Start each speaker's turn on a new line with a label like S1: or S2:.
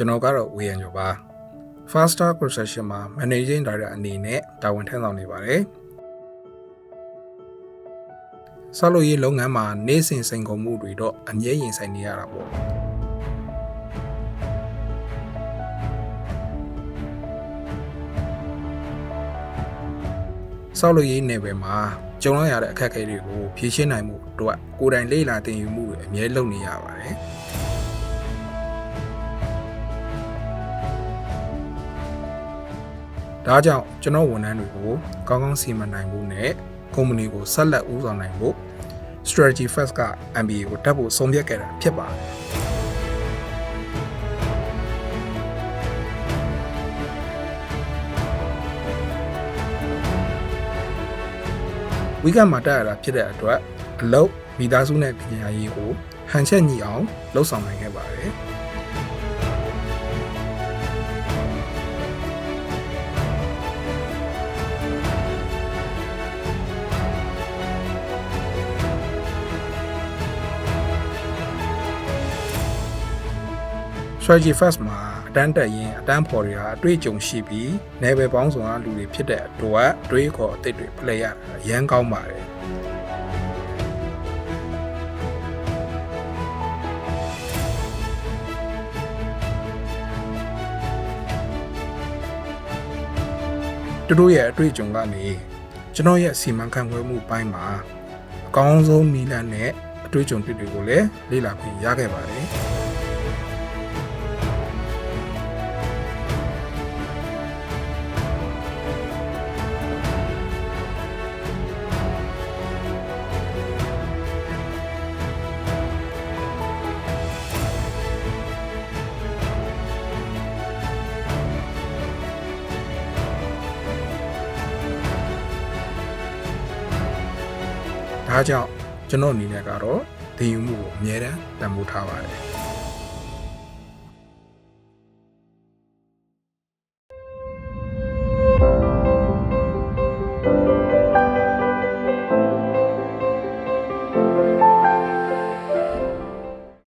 S1: ကျွန်တော်ကတော့ဝေယံကျော်ပါ Faster Construction မှာ Managing Director အနေနဲ့တာဝန်ထမ်းဆောင်နေပါတယ်ဆောက်လုပ်ရေးလုပ်ငန်းမှာနေ့စဉ်စိန်ခေါ်မှုတွေတော့အမြဲရင်ဆိုင်နေရတာပေါ့ဆောက်လုပ်ရေးနယ်ပယ်မှာကြုံရတဲ့အခက်အခဲတွေကိုဖြေရှင်းနိုင်မှုအတွက်ကိုယ်တိုင်လေ့လာသင်ယူမှုတွေအမြဲလုပ်နေရပါတယ် ဒါကြောင့်ကျွန်တော်ဝန်ထမ်းတွေကိုကောင်းကောင်းစီမံနိုင်ဖို့နဲ့ကုမ္ပဏီကိုဆက်လက်ဦးဆောင်နိုင်ဖို့ strategy first က MBA ကိုတက်ဖို့ဆုံးဖြတ်ခဲ့တာဖြစ်ပါတယ်ဝီကမှာတက်ရတာဖြစ်တဲ့အတွက်အလုပ်မိသားစုနဲ့ပညာရေးကိုဟန်ချက်ညီအောင်လှုပ်ဆောင်နိုင်ခဲ့ပါတယ် strategy first မှာအတန်းတက်ရင်အတန်းဖော်တွေဟာအတွေ့အကြုံရှိပြီးနယ်ပယ်ပေါင်းစုံကလူတွေဖြစ်တဲ့အတွက်အတွေးခေါ်အသစ်တွေဖလှယ်ရတာအရန်ကောင်းပါတယ်သူတို့ရဲ့အတွေ့အကြုံကနေကျွန်တော်ရဲ့စီမံခန့်ခွဲမှုပိုင်းမှာအကောင်းဆုံးနည်းလမ်းနဲ့အတွေ့အကြုံတွေကိုလည်းလေ့လာခွင့်ရခဲ့ပါတယ် ဒါကြောင့်ကျွန်တော်အနေနဲ့ကတော့သင်ယူမှုကိုအမြဲတမ်းတန်ဖိုးထားပါတယ်